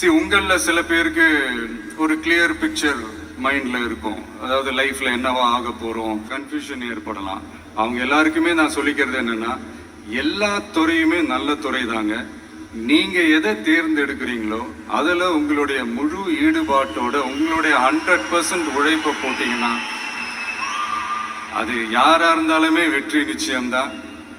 சரி உங்களில் சில பேருக்கு ஒரு கிளியர் பிக்சர் மைண்டில் இருக்கும். அதாவது லைஃப்பில் என்னவா ஆக போகிறோம் கன்ஃபியூஷன் ஏற்படலாம். அவங்க எல்லாருக்குமே நான் சொல்லிக்கிறது என்னென்னா எல்லா துறையுமே நல்ல துறை தாங்க. நீங்கள் எதை தேர்ந்தெடுக்கிறீங்களோ அதில் உங்களுடைய முழு ஈடுபாட்டோட உங்களுடைய ஹண்ட்ரட் பர்சன்ட் உழைப்பை போட்டிங்கன்னா அது யாராக இருந்தாலுமே வெற்றி நிச்சயம்தான்.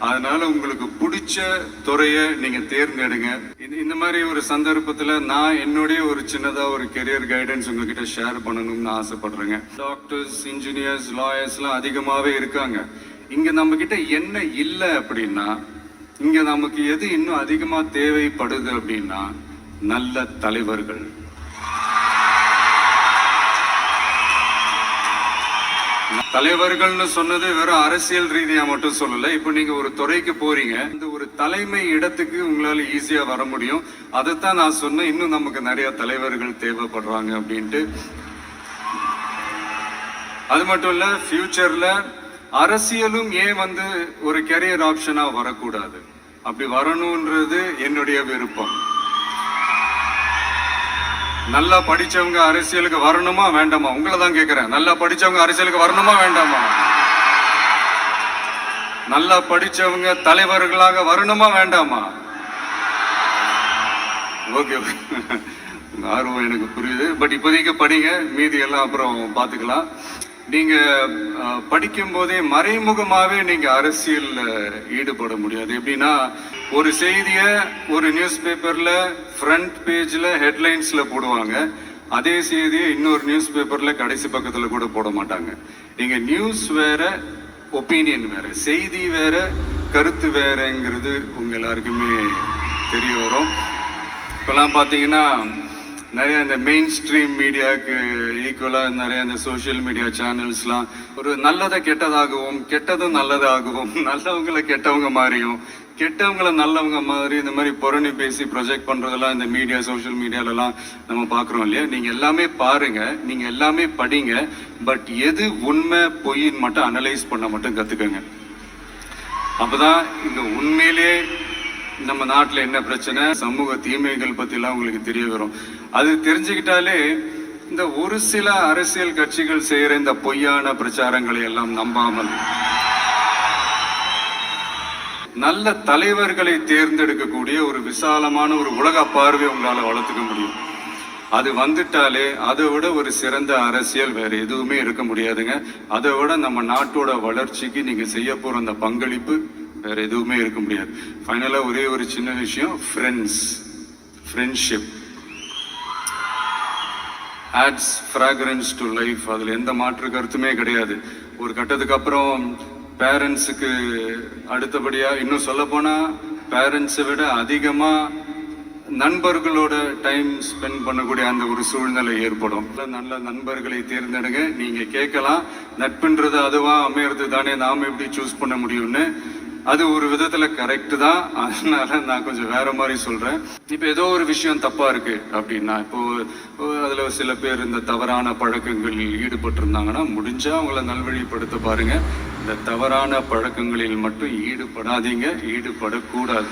அதனால உங்களுக்கு பிடிச்ச துறையை நீங்க தேர்ந்தெடுங்க. இந்த இந்த மாதிரி ஒரு சந்தர்ப்பத்துல நான் என்னுடைய ஒரு சின்னதா ஒரு கெரியர் கைடன்ஸ் உங்ககிட்ட ஷேர் பண்ணணும்னு ஆசைப்படுறேங்க. டாக்டர்ஸ் இன்ஜினியர்ஸ் லாயர்ஸ்லாம் அதிகமாவே இருக்காங்க. இங்க நம்ம கிட்ட என்ன இல்லை அப்படின்னா இங்க நமக்கு எது இன்னும் அதிகமா தேவைப்படுது அப்படின்னா நல்ல தலைவர்கள். தலைவர்கள்னு சொன்னது வெறும் அரசியல் ரீதியா மட்டும் சொல்லல. இப்போ நீங்க ஒரு துறைக்கு போறீங்க. இந்த ஒரு தலைமை இடத்துக்கு உங்களால ஈஸியா வர முடியும். அதைத்தான் நான் சொன்னேன். இன்னும் நமக்கு நிறைய தலைவர்கள் தேவைப்படுறாங்க அப்படின்ட்டு. அது மட்டும் இல்ல ஃபியூச்சர்ல அரசியலும் ஏன் வந்து ஒரு கெரியர் ஆப்ஷனா வரக்கூடாது? அப்படி வரணும்ன்றது என்னுடைய விருப்பம். நல்லா படிச்சவங்க அரசியலுக்கு வரணுமா வேண்டாமா? உங்களை தான் கேட்கிறேன் நல்லா படிச்சவங்க அரசியலுக்கு வரணுமா வேண்டாமா? நல்லா படிச்சவங்க தலைவர்களாக வரணுமா வேண்டாமா? ஓகே ஆர்வம் எனக்கு புரியுது. பட் இப்போதைக்கு படிங்க. மீதி எல்லாம் அப்புறம் பார்த்துக்கலாம் நீங்க படிக்கும் போதே மறைமுகமாவே நீங்க அரசியல்ல ஈடுபட முடியாது. எப்படின்னா ஒரு செய்தியை ஒரு நியூஸ் பேப்பர்ல ஃப்ரண்ட் பேஜ்ல ஹெட்லைன்ஸ்ல போடுவாங்க. அதே செய்தியை இன்னொரு நியூஸ் பேப்பர்ல கடைசி பக்கத்துல கூட போட மாட்டாங்க. நீங்க நியூஸ் வேற ஒப்பீனியன் வேற செய்தி வேற கருத்து வேறங்கிறது உங்க எல்லாருக்குமே தெரிய வரும். இப்பெல்லாம் பார்த்தீங்கன்னா நிறைய இந்த மெயின் ஸ்ட்ரீம் மீடியாவுக்கு ஈக்குவலாக நிறைய இந்த சோஷியல் மீடியா சேனல்ஸ்லாம் ஒரு நல்லதை கெட்டதாகவும் கெட்டதும் நல்லதாகவும் நல்லவங்களை கெட்டவங்க மாதிரியும் கெட்டவங்களை நல்லவங்க மாதிரி இந்த மாதிரி புரணி பேசி ப்ரொஜெக்ட் பண்றதெல்லாம் இந்த மீடியா சோஷியல் மீடியாலலாம் நம்ம பார்க்குறோம் இல்லையா? நீங்க எல்லாமே பாருங்க நீங்க எல்லாமே படிங்க பட் எது உண்மை பொய்ன்னு மட்டும் அனலைஸ் பண்ண மட்டும் கத்துக்கங்க. அப்பதான் இந்த உண்மையிலே நம்ம நாட்டில் என்ன பிரச்சனை? சமூக தீமைகள் பத்திலாம் உங்களுக்கு தெரிய வரும். அது தெரிஞ்சுக்கிட்டாலே இந்த ஒரு சில அரசியல் கட்சிகள் செய்யற இந்த பொய்யான பிரச்சாரங்களை எல்லாம் நம்பாமல் நல்ல தலைவர்களை தேர்ந்தெடுக்கக்கூடிய ஒரு விசாலமான ஒரு உலக பார்வை உங்களால் வளர்த்துக்க முடியும். அது வந்துட்டாலே அதை விட ஒரு சிறந்த அரசியல் வேறு எதுவுமே இருக்க முடியாதுங்க. அதை விட நம்ம நாட்டோட வளர்ச்சிக்கு நீங்கள் செய்ய போகிற அந்த பங்களிப்பு வேற எதுவுமே இருக்க முடியாது. ஃபைனலாக ஒரே ஒரு சின்ன விஷயம் friends friendship adds fragrance to life அதில் எந்த மாற்று கருத்துமே கிடையாது. ஒரு கட்டத்துக்கு அப்புறம் பேரண்ட்ஸுக்கு அடுத்தபடியாக இன்னும் சொல்லப்போனால் பேரண்ட்ஸை விட அதிகமாக நண்பர்களோட டைம் ஸ்பெண்ட் பண்ணக்கூடிய அந்த ஒரு சூழ்நிலை ஏற்படும். நல்ல நண்பர்களை தேர்ந்தெடுங்க. நீங்கள் கேட்கலாம். நட்புன்றது அதுவாக அமையிறது தானே நாம் எப்படி சூஸ் பண்ண முடியும்னு. அது ஒரு விதத்துல கரெக்ட் தான். அதனால நான் கொஞ்சம் வேற மாதிரி சொல்றேன். இப்போ ஏதோ ஒரு விஷயம் தப்பா இருக்கு அப்படின்னா இப்போ இப்போ அதுல சில பேர் இந்த தவறான பழக்கங்களில் ஈடுபட்டு இருந்தாங்கன்னா முடிஞ்சா அவங்கள நல்வழிப்படுத்த பாருங்க. இந்த தவறான பழக்கங்களில் மட்டும் ஈடுபடாதீங்க. ஈடுபடக்கூடாது.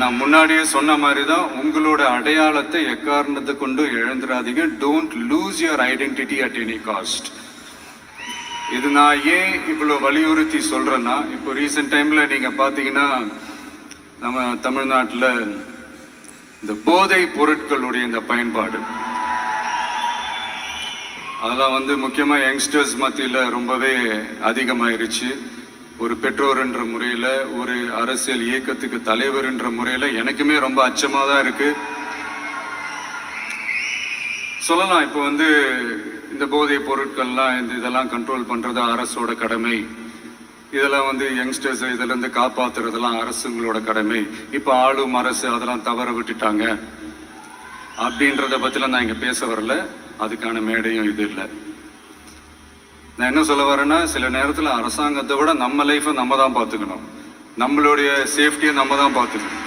நான் முன்னாடியே சொன்ன மாதிரி தான் உங்களோட அடையாளத்தை எக்காரணத்தை கொண்டு இழந்துடாதீங்க. Don't lose your identity at any cost இது நான் ஏன் இவ்வளோ வலியுறுத்தி சொல்கிறேன்னா இப்போ ரீசெண்ட் டைமில் நீங்கள் பார்த்தீங்கன்னா நம்ம தமிழ்நாட்டில் இந்த போதை பொருட்களுடைய இந்த பயன்பாடு. அதெல்லாம் வந்து முக்கியமாக யங்ஸ்டர்ஸ் மத்தியில் ரொம்பவே அதிகமாயிருச்சு. ஒரு பெற்றோர் என்ற ஒரு அரசியல் இயக்கத்துக்கு தலைவர் என்ற எனக்குமே ரொம்ப அச்சமாக தான் இருக்குது சொல்லலாம் இப்போ வந்து இந்த போதை பொருட்கள்லாம் இந்த இதெல்லாம் கண்ட்ரோல் பண்ணுறது அரசோட கடமை. இதெல்லாம் வந்து யங்ஸ்டர்ஸ் இதிலேருந்து காப்பாற்றுறதெல்லாம் அரசுங்களோட கடமை. இப்போ ஆளும் அரசு அதெல்லாம் தவற விட்டுட்டாங்க. அப்படின்றத பற்றிலாம் நான் இங்கே பேச வரல. அதுக்கான மேடையும் இது இல்லை. நான் என்ன சொல்ல வரேன்னா சில நேரத்தில் அரசாங்கத்தை விட நம்ம லைஃப்பை நம்ம தான் பார்த்துக்கணும். நம்மளுடைய சேஃப்டியை நம்ம தான் பார்த்துக்கணும்.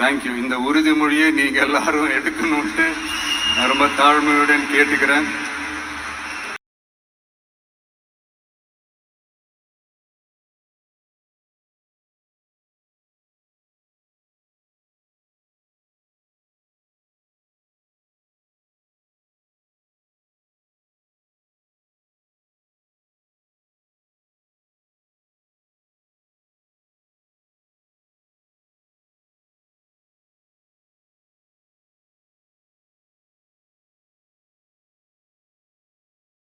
thank you இந்த உறுதிமொழியை நீங்கள் எல்லாரும் எடுக்கணும்ட்டு ரொம்ப தாழ்மையுடன் கேட்டுக்கிறேன்.